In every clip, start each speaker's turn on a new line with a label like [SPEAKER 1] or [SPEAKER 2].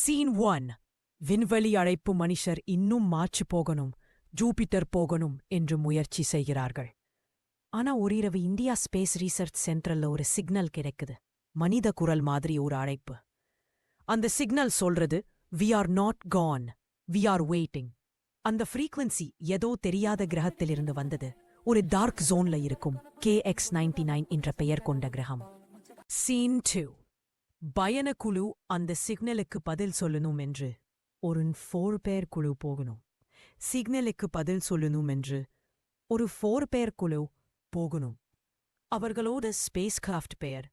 [SPEAKER 1] Scene one விண்வெளி அழைப்பு மனுஷர் இன்னும் மாச்சு போகணும் ஜூபிட்டர் போகணும் என்று முயற்சி செய்கிறார்கள். ஆனா ஓரிரவு இந்தியா ஸ்பேஸ் ரீசர்ச் சென்டர்ல ஒரு சிக்னல் கிடைக்குது. மனித குரல் மாதிரி ஒரு அழைப்பு. அந்த சிக்னல் சொல்றது we are not gone we are waiting அந்த ஃப்ரீக்வன்சி ஏதோ தெரியாத கிரகத்திலிருந்து வந்தது. ஒரு டார்க் ஜோன்ல இருக்கும். கே எக்ஸ் நைன்டி நைன் என்ற பெயர் கொண்ட கிரகம். சீன் டூ பயணக்குழு அந்த சிக்னலுக்கு பதில் சொல்லணும் என்று. ஒரு ஃபோர் பேர் குழு போகணும். சிக்னலுக்கு பதில் சொல்லணும் என்று. ஒரு ஃபோர் பேர் குழு போகணும். அவர்களோட ஸ்பேஸ் கிராஃப்ட் பெயர்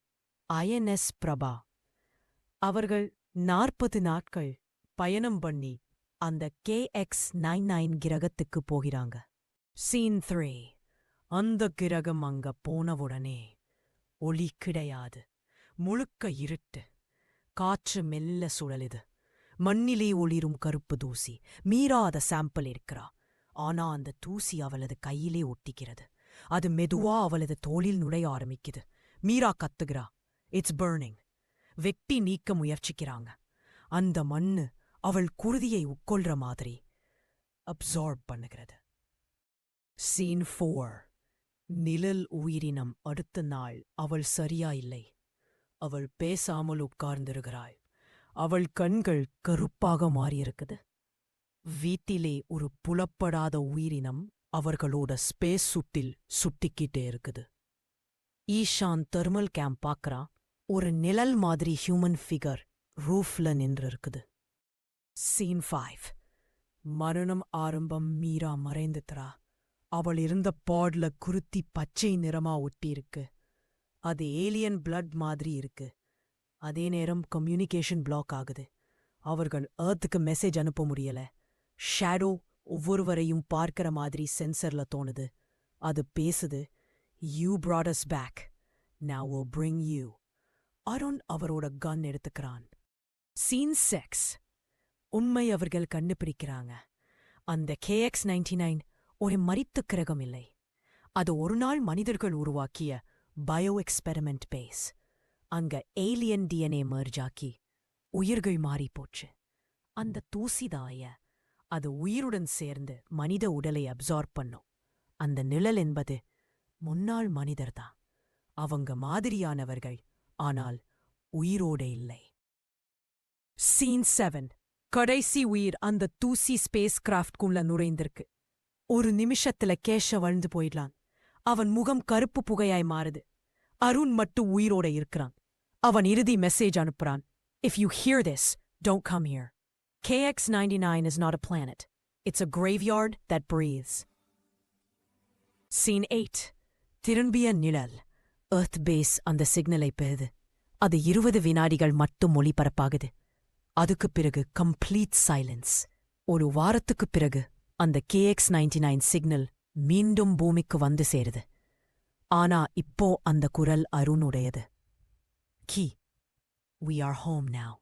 [SPEAKER 1] ஐஎன்எஸ் பிரபா அவர்கள் நாற்பது நாட்கள் பயணம் பண்ணி அந்த கே எக்ஸ் நைன் நைன் கிரகத்துக்கு போகிறாங்க. சீன் த்ரீ அந்த கிரகம் அங்க போனவுடனே ஒளி கிடையாது. முழுக்க இருட்டு. காற்று மெல்ல சுழலுது. மண்ணிலே ஒளிரும் கருப்பு தூசி. மீரா அத சாம்பிள் இருக்கிறா. ஆனா அந்த தூசி அவளது கையிலே ஒட்டிக்கிறது. அது மெதுவா அவளது தோளில் நுழைய ஆரம்பிக்குது. மீரா கத்துகிறா. இட்ஸ் பர்னிங் வெட்டி நீக்க முயற்சிக்கிறாங்க. அந்த மண்ணு அவள் குருதியை உட்கொள்ற மாதிரி அப்சார்ப் பண்ணுகிறது. Scene four. நிழல் உயிரினம். அடுத்த நாள் அவள் சரியா இல்லை. அவள் பேசாமல் உட்கார்ந்திருக்கிறாள். அவள் கண்கள் கருப்பாக மாறியிருக்குது. வீட்டிலே ஒரு புலப்படாத உயிரினம் அவர்களோட ஸ்பேஸ் சுட்டில் சுட்டிக்கிட்டே இருக்குது. ஈஷான் தெர்மல் கேம்ப் பார்க்கறான் ஒரு நிழல் மாதிரி ஹியூமன் ஃபிகர் ரூஃப்ல நின்று இருக்குது சீன் ஃபைவ். மரணம் ஆரம்பம் மீரா மறைந்துத்தரா அவள் இருந்த பாட்ல குருத்தி பச்சை நிறமா ஒட்டியிருக்கு. அது ஏலியன் பிளட் மாதிரி இருக்கு. அதே நேரம் கம்யூனிகேஷன் பிளாக் ஆகுது. அவர்கள் ஏர்த்துக்கு மெசேஜ் அனுப்ப முடியல. ஷேடோ ஒவ்வொருவரையும் பார்க்கிற மாதிரி சென்சர்ல தோணுது. அது பேசுது you brought back now oh bring you Arun அவரோட கன் எடுத்துக்கிறான். சீன் செக்ஸ் உண்மை அவர்கள் கண்டுபிடிக்கிறாங்க அந்த கேஎக்ஸ் நைன்டி நைன் ஒரு மரித்த கிரகம் இல்லை அது ஒரு நாள் மனிதர்கள் உருவாக்கிய பயோ எக்ஸ்பெரிமெண்ட் பேஸ் அங்க ஏலியன் டிஎன்ஏ மர்ஜாக்கி உயிர்கள் மாறிப் போச்சு. அந்த தூசிதாய அது உயிருடன் சேர்ந்து மனித உடலை அப்சார்ப் பண்ணும். அந்த நிழல் என்பது முன்னாள் மனிதர்தான் அவங்க மாதிரியானவர்கள் ஆனால் உயிரோட இல்லை. சீன் செவன் கடைசி உயிர் அந்த தூசி ஸ்பேஸ் கிராஃப்ட்குள்ள நுழைந்திருக்கு. ஒரு நிமிஷத்துல கேஷ வழுந்து போயிடலாம். அவன் முகம் கருப்பு புகையாய் மாறுது. அருண் மட்டும் உயிரோட இருக்கிறான். அவன் இறுதி மெசேஜ் அனுப்புறான். If you hear this don't come here KX99 is not a planet. It's a graveyard that breathes. Scene 8. திரும்பிய நிழல். எர்த் பேஸ் அந்த சிக்னலை பெறுது. அது இருபது வினாடிகள் மட்டும் ஒளிபரப்பாகுது. அதுக்குப் பிறகு கம்ப்ளீட் சைலன்ஸ் ஒரு வாரத்துக்குப் பிறகு அந்த கேஎக்ஸ் நைன்டி நைன் சிக்னல் மீண்டும் பூமிக்கு வந்து சேருது. ஆனா இப்போ அந்த குரல் அருணுடையது. கி வி ஆர் ஹோம் நவ்